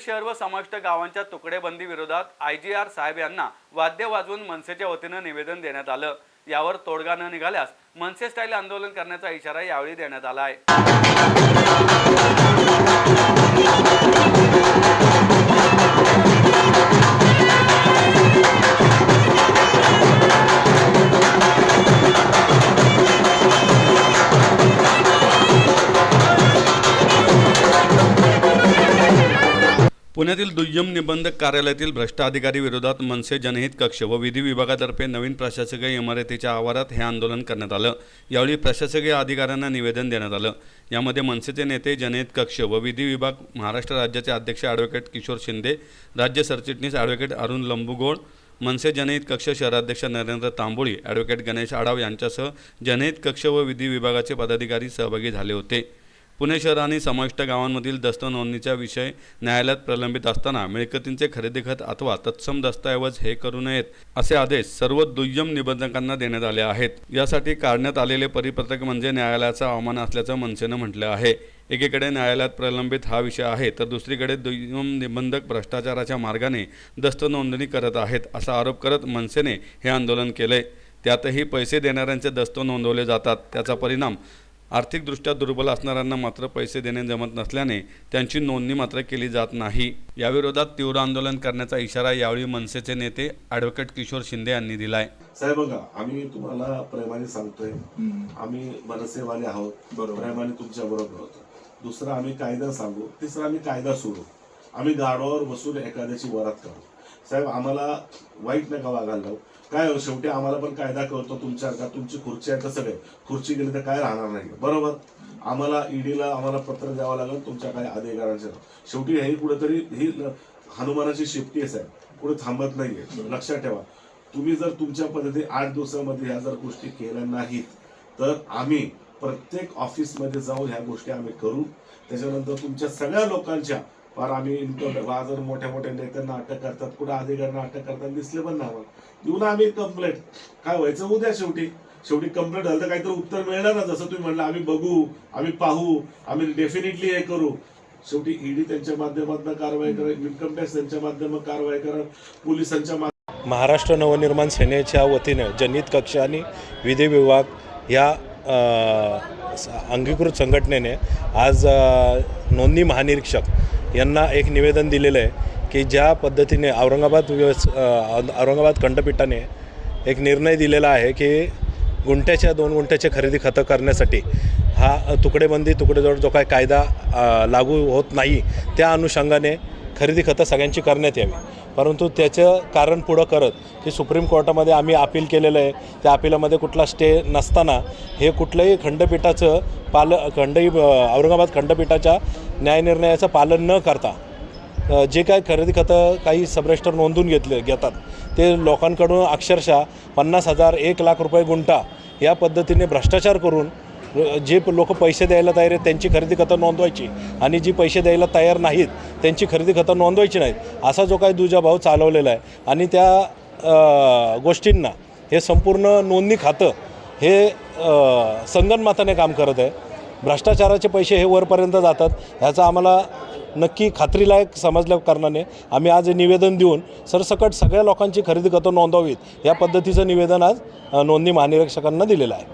शहर व समाविष्ट गावांच्या तुकडेबंदी विरोधात आय जी आर साहेब यांना वाद्य वाजवून मनसेच्या वतीनं निवेदन देण्यात आलं. यावर तोडगा न निघाल्यास मनसे स्टाईल आंदोलन करण्याचा इशारा यावेळी देण्यात आला आहे. पुण्यातील दुय्यम निबंधक कार्यालयातील भ्रष्ट अधिकारी विरोधात मनसे जनहित कक्ष व विधी विभागातर्फे नवीन प्रशासकीय इमारतीच्या आवारात हे आंदोलन करण्यात आलं. यावेळी प्रशासकीय अधिकाऱ्यांना निवेदन देण्यात आलं. यामध्ये मनसेचे नेते जनहित कक्ष व विधी विभाग महाराष्ट्र राज्याचे अध्यक्ष ॲडव्होकेट किशोर शिंदे राज्य सरचिटणीस ॲडव्होकेट अरुण लंबुगोळ मनसे जनहित कक्ष शहराध्यक्ष नरेंद्र तांबोळी ॲडव्होकेट गणेश आडाव यांच्यासह जनहित कक्ष व विधी विभागाचे पदाधिकारी सहभागी झाले होते. पुणे शहर आणि समाविष्ट गावांमधील दस्त नोंदणीचा विषय न्यायालयात प्रलंबित असताना मिळकतींचे खरेदी खत अथवा तत्सम दस्तऐवज हे करू नयेत असे आदेश सर्व दुय्यम निबंधकांना देण्यात आले आहेत. यासाठी काढण्यात आलेले परिपत्रक म्हणजे न्यायालयाचा अवमान असल्याचं मनसेनं म्हटलं आहे. एकीकडे न्यायालयात प्रलंबित हा विषय आहे तर दुसरीकडे दुय्यम निबंधक भ्रष्टाचाराच्या मार्गाने दस्त नोंदणी करत आहेत असा आरोप करत मनसेने हे आंदोलन केलंय. त्यातही पैसे देणाऱ्यांचे दस्त नोंदवले जातात. त्याचा परिणाम आर्थिकदृष्ट्या दुर्बल असणाऱ्यांना मात्र पैसे देणे जमत नसल्याने त्यांची नोंदणी मात्र केली जात नाही. याविरोधात तीव्र आंदोलन करण्याचा इशारा यावेळी मनसेचे नेते ॲडव्होकेट किशोर शिंदे यांनी दिलाय. साहेब बघा आम्ही तुम्हाला प्रेमाने सांगतोय. आम्ही मनसेवाले आहोत. प्रेमाने तुमच्या बरोबर होतो दुसरं आम्ही कायदा सांगू तिसरं आम्ही कायदा सोडू. आम्ही गाडवावर बसून एखाद्याची वरात काढू. साहेब आम्हाला वाईट नका वागायला लावू. काय हो, शेवटी आम्हाला पण कायदा कळतो तुमच्या का तुमची खुर्ची आहे तर सगळे खुर्ची गेली तर काय राहणार नाही. बरोबर? आम्हाला ईडीला आम्हाला पत्र द्यावं लागेल तुमच्या काही अधिकारांचे. शेवटी हे कुठेतरी ही हनुमानाची शेपटी आहे साहेब. कुठे थांबत नाहीये. लक्षात ठेवा. तुम्ही जर तुमच्या पद्धती आठ दिवसामध्ये ह्या जर गोष्टी केल्या नाहीत तर आम्ही प्रत्येक ऑफिसमध्ये जाऊन ह्या गोष्टी आम्ही करू. त्याच्यानंतर तुमच्या सगळ्या लोकांच्या फार आम्ही इन्कम जर मोठ्या मोठ्या नेत्यांना अटक करतात कुठं अधिकाऱ्यांना अटक करतात दिसले पण नाही आम्हाला. देऊ ना आम्ही कंप्लेंट काय व्हायचं उद्या शेवटी? शेवटी कंप्लेंट झालं तर काहीतरी उत्तर मिळणार ना जसं तुम्ही म्हणलं आम्ही बघू आम्ही पाहू आम्ही डेफिनेटली हे करू. शेवटी ईडी त्यांच्या माध्यमातून कारवाई करेल इन्कम टॅक्स त्यांच्या माध्यमात कारवाई करेल पोलिसांच्या महाराष्ट्र नवनिर्माण सेनेच्या वतीने जनित कक्ष आणि विधी विभाग या अंगीकृत संघटनेने आज नोंदणी महानिरीक्षक यांना एक निवेदन दिलेलं आहे की ज्या पद्धतीने औरंगाबाद व्यवस औरंगाबाद खंडपीठाने एक निर्णय दिलेला आहे की गुंठ्याच्या दोन गुंठ्याचे खरेदी खतं करण्यासाठी हा तुकडेबंदी तुकडेजोड जो काय कायदा लागू होत नाही त्या अनुषंगाने खरेदी खतं सगळ्यांची करण्यात यावी. परंतु त्याचं कारण पुढं करत की सुप्रीम कोर्टामध्ये आम्ही अपील केलेलं आहे त्या अपिलामध्ये कुठला स्टे नसताना हे कुठलंही खंडपीठाचं पाल खंडही औरंगाबाद खंडपीठाच्या न्यायनिर्णयाचं पालन न करता जे काय खरेदी खतं काही सबरेस्टर नोंदून घेतले घेतात ते लोकांकडून अक्षरशः पन्नास हजार एक लाख रुपये गुंठा या पद्धतीने भ्रष्टाचार करून जे लोक पैसे द्यायला तयार आहेत त्यांची खरेदी खतं नोंदवायची. आणि जी पैसे द्यायला तयार नाहीत त्यांची खरेदी खतं नोंदवायची नाहीत. असा जो काही दुजाभाव चालवलेला आहे. आणि त्या गोष्टींना हे संपूर्ण नोंदणी खातं हे संगणमाथाने काम करत आहे. भ्रष्टाचाराचे पैसे हे वरपर्यंत जातात. ह्याचा आम्हाला नक्की खात्रीलायक समजल्या कारणाने आम्ही आज निवेदन देऊन सरसकट सगळ्या लोकांची खरेदी खतं नोंदवावीत. या पद्धतीचं निवेदन आज नोंदणी महानिरीक्षकांना दिलेलं आहे.